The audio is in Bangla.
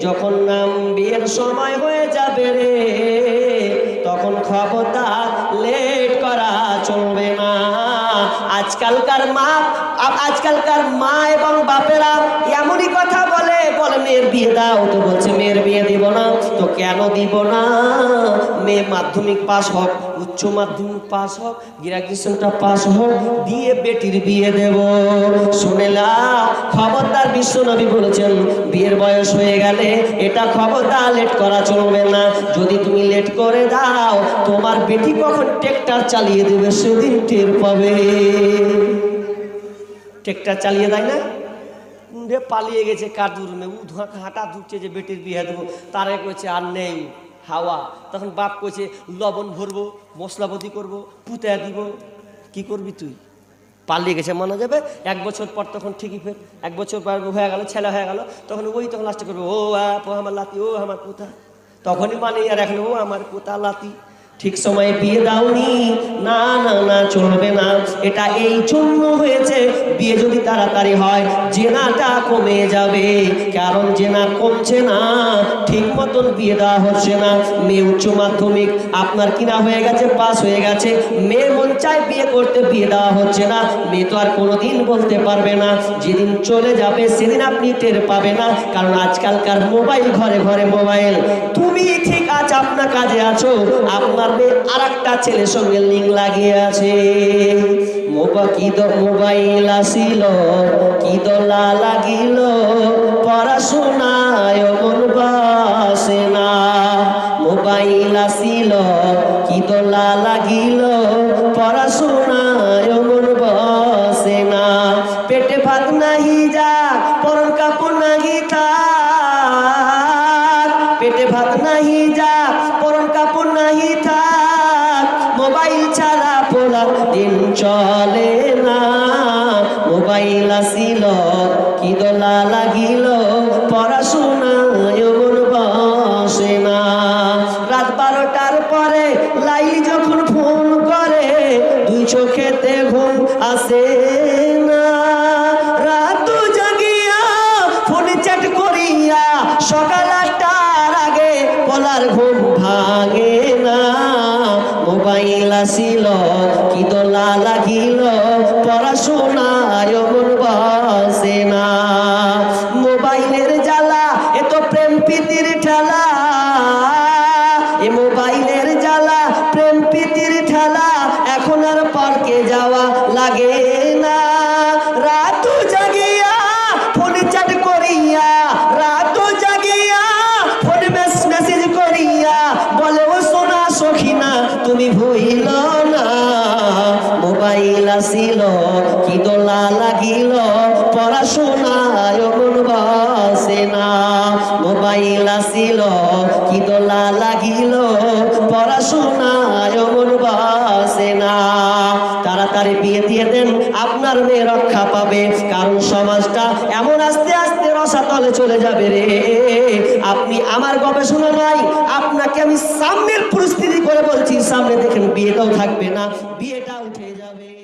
যখন নাম বিয়ের সময় হয়ে যাবে রে, তখন খবরদার লেট করা চলবে না। আজকালকার মা আজকালকার মা এবং বাপেরা এমনই কথা বলে বলে, মেয়ের বিয়ে দাও। তো বলছে, মেয়ের বিয়ে দিব না। তো কেন দিব না? মেয়ে মাধ্যমিক পাস হোক, উচ্চ মাধ্যমিক পাস হোক গ্রাজুয়েশনটা পাস হোক, দিয়ে বেটির বিয়ে দেব। শুনেলা খবরদার বিশ্বনবী বলেছেন, বিয়ের বয়স হয়ে গেলে এটা খবরদার লেট করা চলবে না। যদি তুমি লেট করে দাও, তোমার বেটি কখন ট্রেক্টর চালিয়ে দেবে? সেদিন টের পাবে। ট্রেক্টর চালিয়ে দেয় না? রে পালিয়ে গেছে কাদুর মে উ ধোঁয়া হাঁটা ধুকছে যে বেটির বিয়ে দেবো। তারে কইছে, আর নেই, হাওয়া। তখন বাপ কইছে, লবণ ভরবো, মশলাপতি করব, পুঁতে দিব। কি করবি তুই? পালিয়ে গেছে মানা যাবে। এক বছর পর তখন ঠিকই ফের, এক বছর পর হয়ে গেল, ছেলে হয়ে গেল। তখন ওই তখন লাস্টে করবে, ও আপ আমার লাতি, ও আমার পোতা। তখনই মানে আর এখন, ও আমার পোতা লাতি। ঠিক সময়ে বিয়ে দাওনি। না না না, চলবে না। এটা এই জন্য হয়েছে, বিয়ে যদি তাড়াতাড়ি হয়, জেনাটা কমে যাবে। কারণ জেনা কমছে না, ঠিক মতন বিয়ে দেওয়া হচ্ছে না। মেয়ে উচ্চ মাধ্যমিক, আপনার কিনা হয়ে গেছে, পাস হয়ে গেছে। মেয়ে মন চায় বিয়ে করতে, বিয়ে দেওয়া হচ্ছে না। মেয়ে তো আর কোনোদিন বলতে পারবে না। যেদিন চলে যাবে, সেদিন আপনি টের পাবে না। কারণ আজকালকার মোবাইল, ঘরে ঘরে মোবাইল। তুমি ঠিক আজ আপনার কাজে আছো। আপনার মেয়ে আর একটা ছেলের সঙ্গে লিঙ্ক লাগিয়ে আছে। মোবা কি দ মোবাইল আসিল, কি দোলা লাগিল? পড়াশোনায় মন বাসে না। মোবাইল আসিল, কি দোলা লাগিল? পড়াশোনায় মন বসে না। পেটে ভাত নাহি যা, পরন কাপড় নাহি থাক দিন চলে না। মোবাইল আসিল, কি দোলা লাগিল পড়াশোনায় মন বসে না। রাত বারোটার পরে লাই যখন ফোন করে, দুই চোখেতে ঘুম আসে না। রাত জাগিয়া ফোনে চ্যাট করিয়া সকাল আটটার আগে বলার ঘুম ভাঙে না। মোবাইল আসিল পড়াশোনায় মন না। মোবাইলের জ্বালা, এ তো প্রেম প্রীতির ঠেলা। এ মোবাইলের জ্বালা, প্রেম প্রীতির এখন আর পার্কে যাওয়া লাগে মোবাইল আসিল কি দোলা লাগিল? পড়াশোনায় মন বসে না। মোবাইল আসিল কি দোলা লাগিল? পড়াশোনায় মন বসে না। তাড়াতাড়ি বিয়ে দিয়ে দেন, আপনার মেয়ে রক্ষা পাবে। কারণ সমাজটা এমন আস্তে আস্তে রসাতলে চলে যাবে রে। আপনি আমার গবেষণা নাই আপনাকে আমি সামনের পরিস্থিতি করে বলছি। সামনে দেখেন বিয়েটাও থাকবে না বিয়েটা উঠে যাবে।